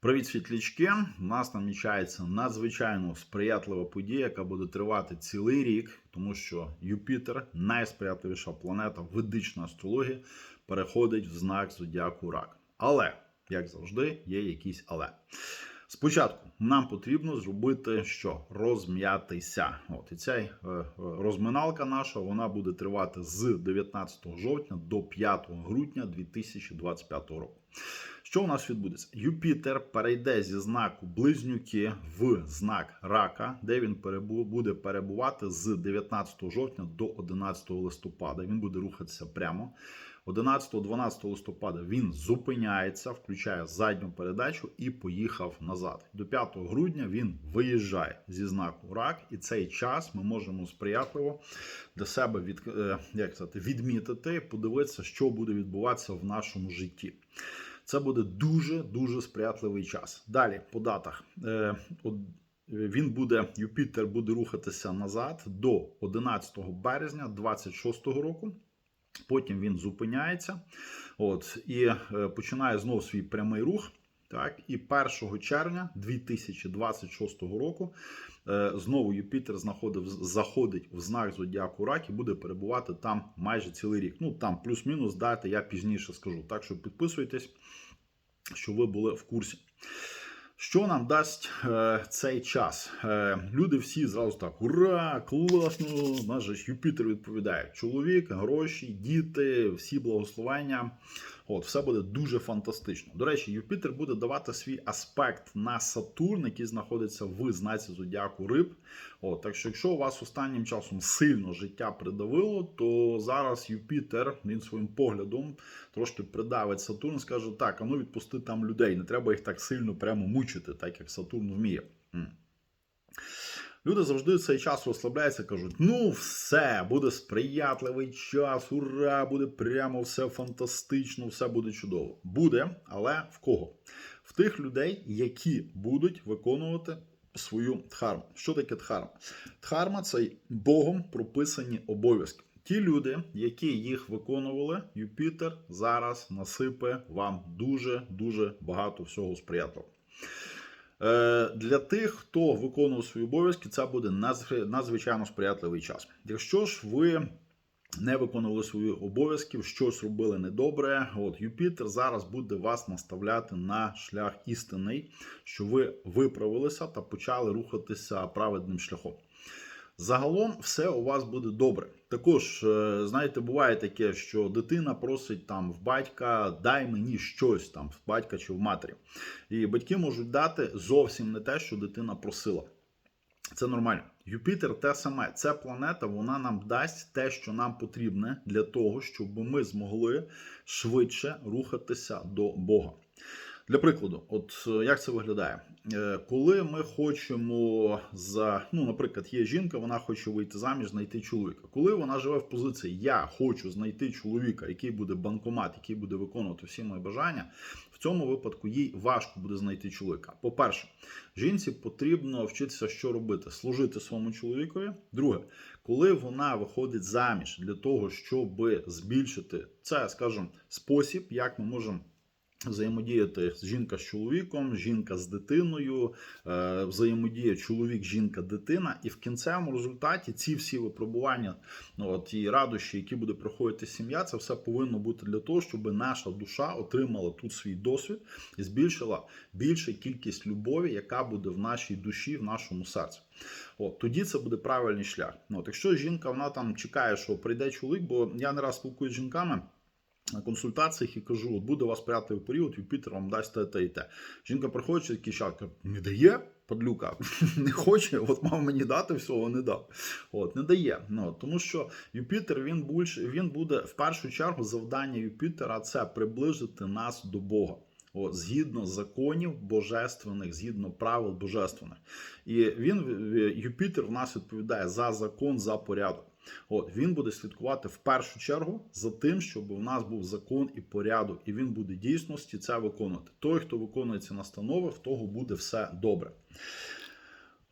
Привіт, світлячки! У нас намічається надзвичайно сприятлива подія, яка буде тривати цілий рік, тому що Юпітер, найсприятливіша планета ведична астрології, переходить в знак зодіаку Рак. Але, як завжди, є якісь але. Спочатку нам потрібно зробити що? Розм'ятися. От і ця е, е, розминалка наша вона буде тривати з 19 жовтня до 5 грудня 2025 року. Що у нас відбудеться? Юпітер перейде зі знаку близнюки в знак рака, де він буде перебувати з 19 жовтня до 11 листопада. Він буде рухатися прямо. 11-12 листопада він зупиняється, включає задню передачу і поїхав назад. До 5 грудня він виїжджає зі знаку рак, і цей час ми можемо сприятливо для себе від, е, як сказати, відмітити, подивитися, що буде відбуватися в нашому житті. Це буде дуже дуже сприятливий час. Далі по датах. Е, він буде, Юпітер буде рухатися назад до 11 березня 26 року. Потім він зупиняється от, і е, починає знову свій прямий рух. Так, і 1 червня 2026 року е, знову Юпітер знаходив, заходить в знак Зодіаку Рак і буде перебувати там майже цілий рік. Ну там плюс-мінус дати, я пізніше скажу. Так що підписуйтесь, щоб ви були в курсі. Що нам дасть е, цей час? Е, люди всі зразу так: ура, класно! Наш же Юпітер відповідає: чоловік, гроші, діти, всі благословення. От, все буде дуже фантастично. До речі, Юпітер буде давати свій аспект на Сатурн, який знаходиться в знаці зодіаку Риб. От, так що, якщо у вас останнім часом сильно життя придавило, то зараз Юпітер він своїм поглядом трошки придавить Сатурн, скаже: так, а ну відпусти там людей, не треба їх так сильно прямо мучити, так як Сатурн вміє. Люди завжди в цей час розслабляються, кажуть: ну все, буде сприятливий час, ура, буде прямо все фантастично, все буде чудово. Буде, але в кого? В тих людей, які будуть виконувати свою дхарму. Що таке дхарма? Дхарма це Богом прописані обов'язки. Ті люди, які їх виконували, Юпітер зараз насипе вам дуже дуже багато всього сприятливого. Е, Для тих, хто виконував свої обов'язки, це буде надзвичай- надзвичайно сприятливий час. Якщо ж ви не виконували свої обов'язки, щось робили недобре, от Юпітер зараз буде вас наставляти на шлях істинний, що ви виправилися та почали рухатися праведним шляхом. Загалом все у вас буде добре. Також, е, знаєте, буває таке, що дитина просить там в батька дай мені щось там, в батька чи в матері. І батьки можуть дати зовсім не те, що дитина просила. Це нормально. Юпітер те саме. Це планета, вона нам дасть те, що нам потрібне для того, щоб ми змогли швидше рухатися до Бога. Для прикладу, от е, як це виглядає? Е, Коли ми хочемо за, ну, наприклад, є жінка, вона хоче вийти заміж, знайти чоловіка. Коли вона живе в позиції Я хочу знайти чоловіка, який буде банкомат, який буде виконувати всі мої бажання, в цьому випадку їй важко буде знайти чоловіка. По-перше, жінці потрібно вчитися, що робити: служити своєму чоловікові. Друге, коли вона виходить заміж для того, щоб збільшити це, скажімо, спосіб, як ми можемо. Взаємодіяти жінка з чоловіком, жінка з дитиною, е, взаємодія чоловік, жінка, дитина, і в кінцевому результаті ці всі випробування, ну от і радощі, які буде проходити сім'я, це все повинно бути для того, щоб наша душа отримала тут свій досвід і збільшила більшу кількість любові, яка буде в нашій душі, в нашому серці. От тоді це буде правильний шлях. Ну, от, якщо жінка вона там чекає, що прийде чоловік, бо я не раз спілкуюся з жінками. На консультаціях і кажу, от буде у вас приятний період, Юпітер вам дасть те, те і те. Жінка приходить, якийсь час, каже, не дає падлюка, не хоче, от мав мені дати всього, не дав. От, не дає. Ну, тому що Юпітер він більш, він буде в першу чергу завдання Юпітера це приблизити нас до Бога. От, згідно законів божественних, згідно правил божественних. І він, Юпітер, в нас відповідає за закон, за порядок. От він буде слідкувати в першу чергу за тим, щоб у нас був закон і порядок, і він буде дійсності це виконувати. Той, хто виконує ці настанови, в того буде все добре.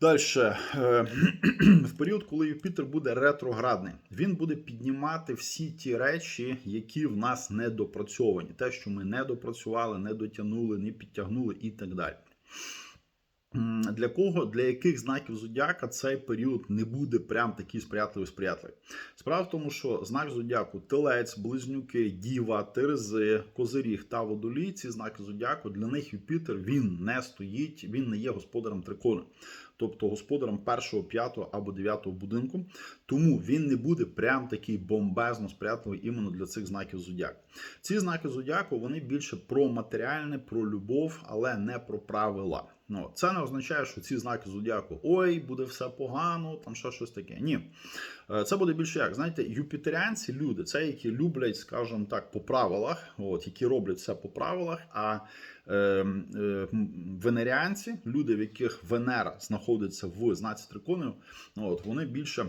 Далі, в період, коли Юпітер буде ретроградний, він буде піднімати всі ті речі, які в нас недопрацьовані. Те, що ми не допрацювали, не дотягнули, не підтягнули і так далі. Для кого, для яких знаків зодіака цей період не буде прям такий сприятливий сприятливий. Справа в тому, що знак зодіаку Телець, Близнюки, Діва, Терези, Козиріг та Водолій, ці знаки зодіаку, для них Юпітер він не стоїть, він не є господарем трикону. Тобто господарем першого, п'ятого або дев'ятого будинку, тому він не буде прям такий бомбезно сприятливий іменно для цих знаків зодіаку. Ці знаки зодіаку вони більше про матеріальне, про любов, але не про правила. Ну, це не означає, що ці знаки зодіаку ой, буде все погано, там ще щось таке. Ні. Е, Це буде більше як. Знаєте, юпітеріанці люди, це які люблять, скажімо так, по правилах, от, які роблять все по правилах. А е, е, венеріанці, люди, в яких Венера знаходиться в знаці триконів, от, вони більше.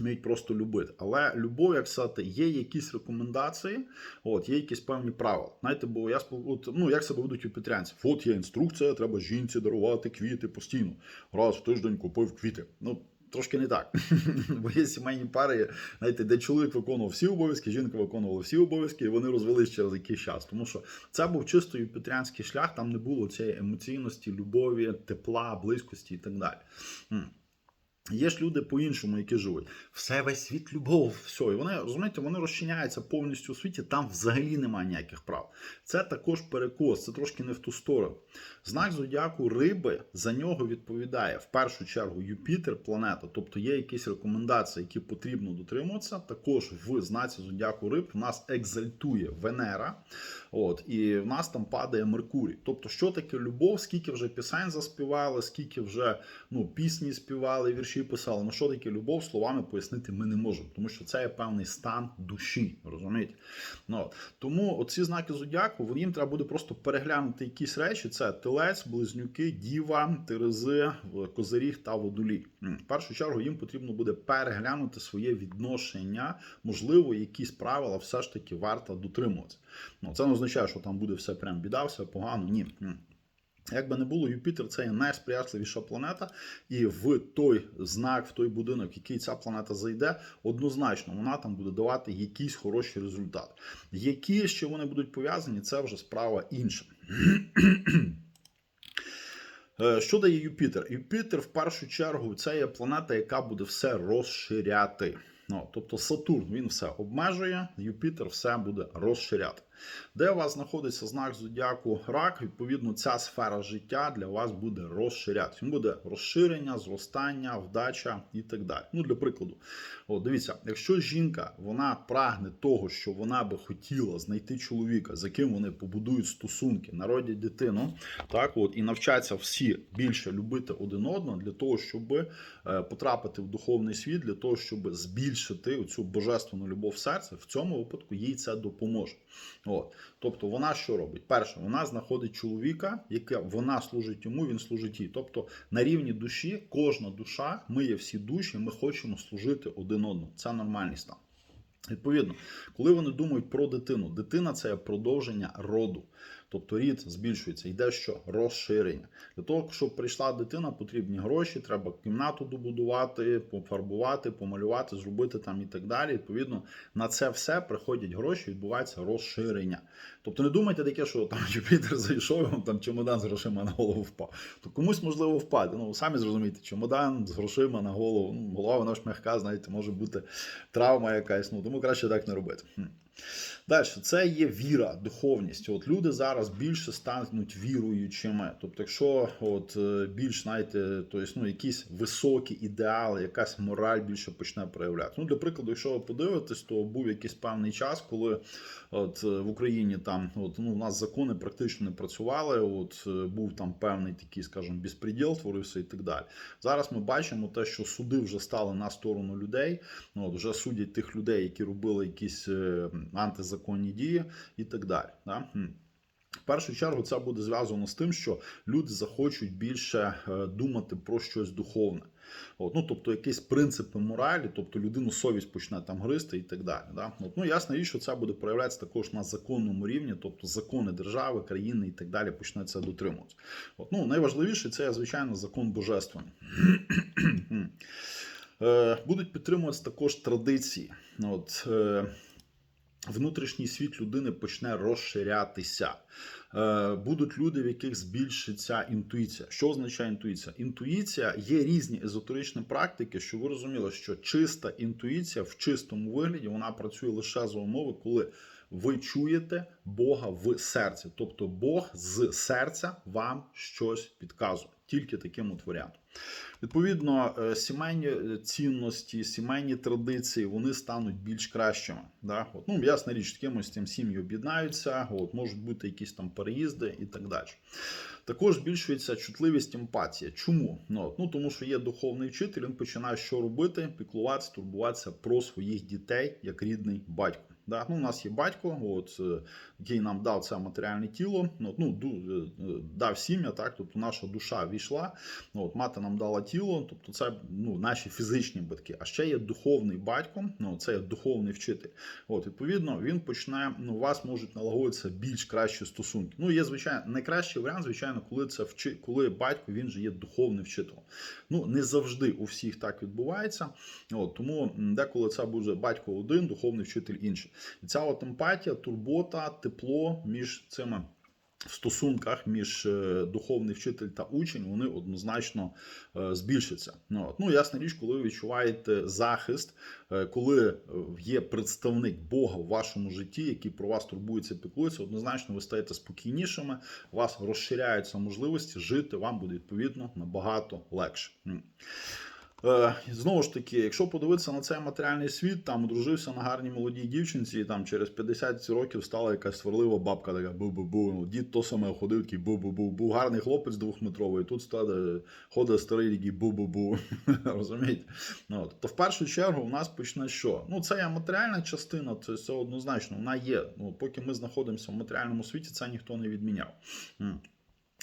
Вміють просто любити. Але любов, як сказати, є якісь рекомендації, от, є якісь певні правила. Знаєте, бо я от, ну, як себе ведуть юпітеріанці? От є інструкція, треба жінці дарувати квіти постійно. Раз в тиждень купив квіти. Ну, трошки не так. Бо є сімейні пари, знаєте, де чоловік виконував всі обов'язки, жінка виконувала всі обов'язки, і вони розвелись через якийсь час. Тому що це був чисто юпітеріанський шлях, там не було цієї емоційності, любові, тепла, близькості і так далі. Є ж люди по-іншому, які живуть. Все весь світ любов, все. І вони розумієте, вони розчиняються повністю у світі, там взагалі немає ніяких прав. Це також перекос, це трошки не в ту сторону. Знак зодіаку риби за нього відповідає в першу чергу Юпітер, планета. Тобто є якісь рекомендації, які потрібно дотримуватися. Також в знаці зодіаку риб в нас екзальтує Венера. От, і в нас там падає Меркурій. Тобто, що таке любов, скільки вже пісень заспівали, скільки вже ну, пісні співали, вірші писали. Ну що таке любов, словами пояснити ми не можемо, тому що це є певний стан душі. Розумієте? Ну. Тому оці знаки зодіаку, їм треба буде просто переглянути якісь речі: це телець, близнюки, діва, терези, козиріг та водолій. В першу чергу їм потрібно буде переглянути своє відношення, можливо, якісь правила все ж таки варто дотримуватися. Ну, це не означає, що там буде все прям біда, все погано. Ні. Як би не було, Юпітер це є найсприятливіша планета, і в той знак, в той будинок, в який ця планета зайде, однозначно вона там буде давати якийсь хороший результат. Які ще вони будуть пов'язані, це вже справа інша. Е, Що дає Юпітер? Юпітер в першу чергу це є планета, яка буде все розширяти. Ну, тобто Сатурн він все обмежує, Юпітер все буде розширяти. Де у вас знаходиться знак зодіаку рак, відповідно, ця сфера життя для вас буде розширятися. Він буде розширення, зростання, вдача і так далі. Ну, для прикладу, от дивіться, якщо жінка вона прагне того, що вона би хотіла знайти чоловіка, з яким вони побудують стосунки, народять дитину, так от і навчаться всі більше любити один одного для того, щоб е, потрапити в духовний світ, для того, щоб збільшити цю божественну любов в серце, в цьому випадку їй це допоможе. От. Тобто вона що робить? Перше, вона знаходить чоловіка, яке вона служить йому, він служить їй. Тобто на рівні душі кожна душа, ми є всі душі, ми хочемо служити один одному. Це нормальний стан. Відповідно, коли вони думають про дитину, дитина це продовження роду. Тобто рід збільшується, йде що розширення. Для того, щоб прийшла дитина, потрібні гроші, треба кімнату добудувати, пофарбувати, помалювати, зробити там і так далі. Відповідно, на це все приходять гроші, відбувається розширення. Тобто не думайте таке, що там Юпітер зайшов, там чемодан з грошима на голову впав. То комусь можливо впаде. Ну самі зрозумієте, чемодан з грошима на голову. Ну, голова вона ж м'яка, знаєте, може бути травма якась. Ну тому краще так не робити. Далі, це є віра, духовність. От люди зараз більше стануть віруючими. Тобто, якщо от е, більш знаєте, то ну, якісь високі ідеали, якась мораль більше почне проявляти. Ну, для прикладу, якщо ви подивитесь, то був якийсь певний час, коли от е, в Україні там от ну у нас закони практично не працювали. От е, був там певний такий, скажімо, безпреділ творився і так далі. Зараз ми бачимо те, що суди вже стали на сторону людей. Ну, от вже судять тих людей, які робили якісь е, антизаконні дії і так далі. Да? В першу чергу це буде зв'язано з тим, що люди захочуть більше е, думати про щось духовне. От, ну, тобто якісь принципи моралі, тобто людину совість почне там гризти і так далі. Да? От, ну, річ, що це буде проявлятися також на законному рівні, тобто закони держави, країни і так далі почне це дотримуватися. От, ну, найважливіше це, звичайно, закон божественний. Е, Будуть підтримуватися також традиції. От, е, внутрішній світ людини почне розширятися. Е, Будуть люди, в яких збільшиться інтуїція. Що означає інтуїція? Інтуїція є різні езотеричні практики, що ви розуміли, що чиста інтуїція в чистому вигляді вона працює лише за умови, коли ви чуєте Бога в серці. Тобто Бог з серця вам щось підказує. Тільки таким от варіантом. Відповідно, е, сімейні е, цінності, сімейні традиції вони стануть більш кращими. Да? От, ну, ясна річ, такимось тим сім'ї об'єднаються, от, можуть бути якісь там переїзди і так далі. Також збільшується чутливість емпатія. Чому? Ну, от, ну тому що є духовний вчитель, він починає що робити, піклуватися, турбуватися про своїх дітей як рідний батько. Да? Ну, у нас є батько, от, е, який нам дав це матеріальне тіло, ну, ну, е, е, дав сім'я, так, тобто наша душа війшла, от, мати нам дала тіло, тобто це ну, наші фізичні батьки. А ще є духовний батько, ну, це є духовний вчитель. От, відповідно, він почне, ну, у вас можуть налагодитися більш кращі стосунки. Ну, є, звичайно, найкращий варіант, звичайно, коли це вчи, коли батько він же є духовним вчителем. Ну, не завжди у всіх так відбувається. От, тому деколи це буде батько один, духовний вчитель інший. І ця от емпатія, турбота, тепло між цими. В стосунках між е, духовний вчитель та учень вони однозначно е, збільшаться. Ну, от. ну ясна річ, коли ви відчуваєте захист, е, коли є представник Бога в вашому житті, який про вас турбується, піклується, однозначно ви стаєте спокійнішими, у вас розширяються можливості жити, вам буде відповідно набагато легше. Е, Знову ж таки, якщо подивитися на цей матеріальний світ, там одружився на гарній молодій дівчинці, і там через 50 років стала якась сварлива бабка, така бу-бу-бу. Ну, Дід то саме ходив, такий бу-бу-бу. Був гарний хлопець двохметровий, тут стade, ходить старий такий бу-бу-бу. Розумієте? Ну, от. То в першу чергу в нас почне що? Ну, це є матеріальна частина, це, це однозначно, вона є. Ну, поки ми знаходимося в матеріальному світі, це ніхто не відміняв.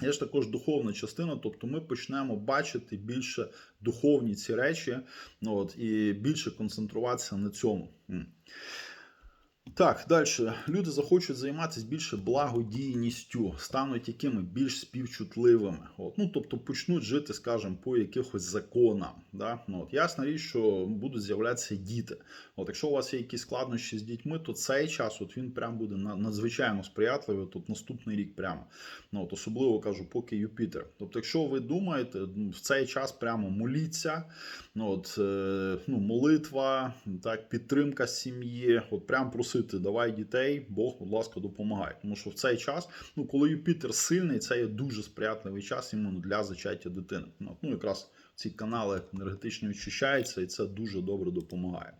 Є ж також духовна частина, тобто ми почнемо бачити більше духовні ці речі, ну, от, і більше концентруватися на цьому. Так, далі. Люди захочуть займатися більше благодійністю, стануть якими більш співчутливими. От. Ну, тобто почнуть жити, скажімо, по якихось законам. Да? Ну, от. Ясна річ, що будуть з'являтися діти. От, якщо у вас є якісь складнощі з дітьми, то цей час от він прям буде надзвичайно сприятливий. Тут наступний рік прямо. Ну, от, особливо кажу, поки Юпітер. Тобто, якщо ви думаєте, ну, в цей час прямо моліться, ну, от, е, ну, молитва, так, підтримка сім'ї, от прям просити, давай дітей, Бог, будь ласка, допомагай. Тому що в цей час, ну, коли Юпітер сильний, це є дуже сприятливий час іменно для зачаття дитини. Ну, ну якраз ці канали енергетично відчищаються, і це дуже добре допомагає.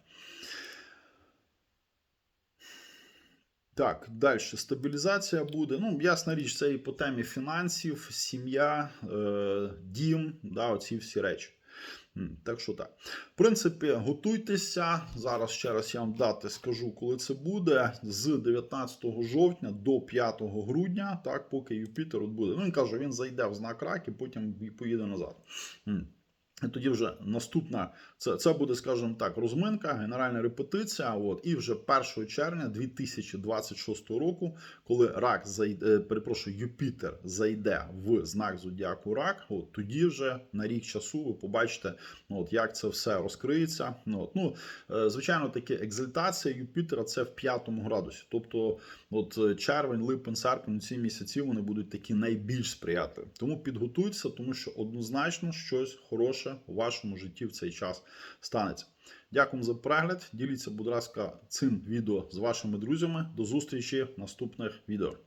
Так, далі стабілізація буде. Ну, ясна річ, це і по темі фінансів, сім'я, е, дім, да, оці всі речі. Так що так. В принципі, готуйтеся. Зараз ще раз я вам дати скажу, коли це буде. З 19 жовтня до 5 грудня, так, поки Юпітер от буде. Ну, він каже, він зайде в знак рак і потім поїде назад. І тоді вже наступна, це, це буде, скажімо так, розминка, генеральна репетиція. От, і вже 1 червня 2026 року, коли рак зайде, е, перепрошую, Юпітер зайде в знак зодіаку рак, от, тоді вже на рік часу ви побачите, ну, от, як це все розкриється. Ну, от, ну, е, звичайно, таке екзальтація Юпітера це в п'ятому градусі. Тобто, от е, червень, липень, серпень, ці місяці вони будуть такі найбільш сприятливі. Тому підготуйтеся, тому що однозначно щось хороше у вашому житті в цей час станеться. Дякую за перегляд. Діліться, будь ласка, цим відео з вашими друзями. До зустрічі в наступних відео.